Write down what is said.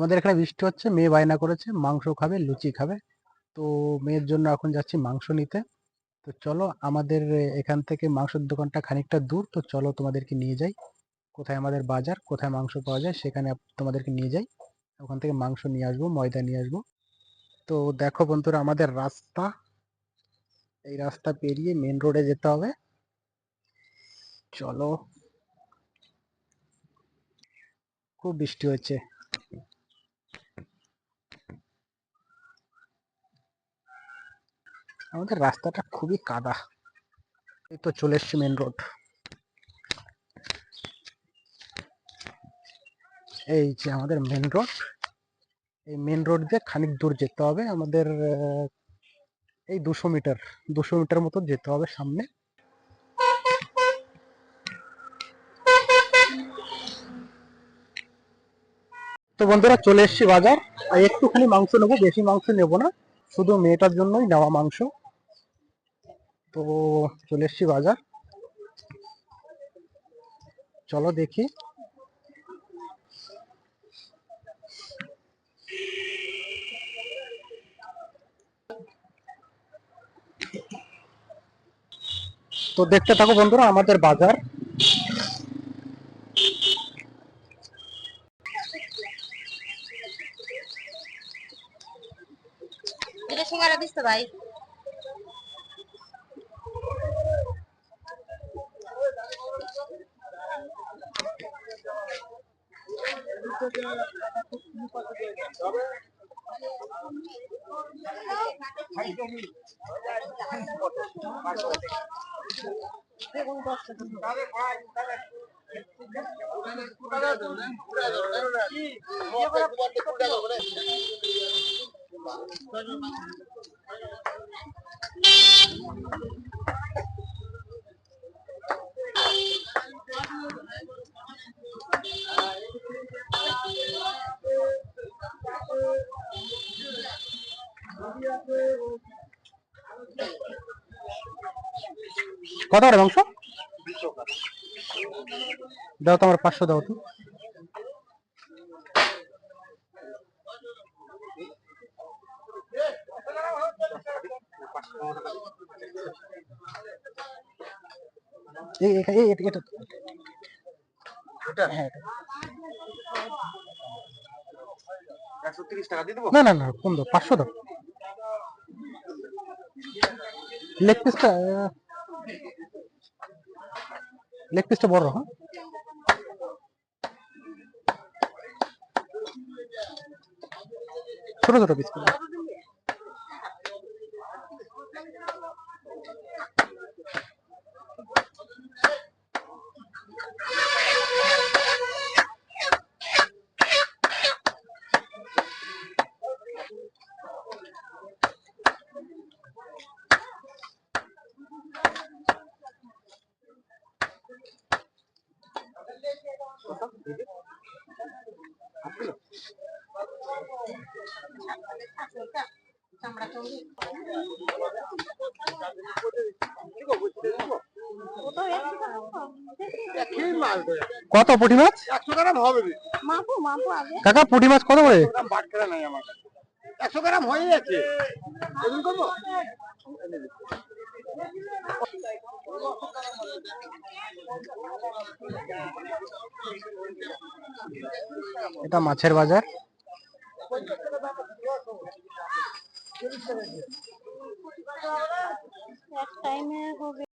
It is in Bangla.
আমাদের এখানে বৃষ্টি হচ্ছে, মেয়ে বায়না করেছে, মাংস খাবে, লুচি খাবে। তো মেয়ের জন্য এখন যাচ্ছি মাংস নিতে। তো চলো আমাদের এখান থেকে মাংসের দোকানটা খানিকটা দূর, তো চলো তোমাদেরকে নিয়ে যাই। কোথায় আমাদের বাজার, কোথায় মাংস পাওয়া যায় সেখানে তোমাদেরকে নিয়ে যাই। ওখান থেকে মাংস নিয়ে আসব, ময়দা নিয়ে আসব। তো দেখো বন্ধুরা, আমাদের রাস্তা। এই রাস্তা পেরিয়ে মেন রোডে যেতে হবে। চলো। খুব বৃষ্টি হচ্ছে আমাদের রাস্তাটা খুবই কাদা। এই তো চলে এসছি মেন রোড এই যে আমাদের মেন রোড এই মেন রোড দিয়ে খানিক দূর যেতে হবে আমাদের এই দুশো মিটার। দুশো মিটার মতো যেতে হবে সামনে। তো বন্ধুরা চলে এসেছি বাজার। আর একটুখানি মাংস নেব, বেশি মাংস নেব না। শুধু মেয়েটার জন্যই নেওয়া মাংস। তো চলে এসেছি বাজার। চলো দেখি। তো দেখতে থাকো বন্ধুরা আমাদের বাজার। দুটো সিঙ্গারা দিস কত করে মাংস দাও তো আমার পাঁচশো দাও তো। হ্যাঁ না না না কম দাও? পাঁচশো দাও। লেগ পিসটা লেগ পিসটা বড় হ্যাঁ? ছোট ছোট পিস কত পুঁটি মাছ? একশো গ্রাম হবে মাপু মাপু কাকা পুঁটি মাছ কত করে? একশো গ্রাম হয়ে যাচ্ছে করব? এটা মাছের বাজার। এক টাইমে হবে।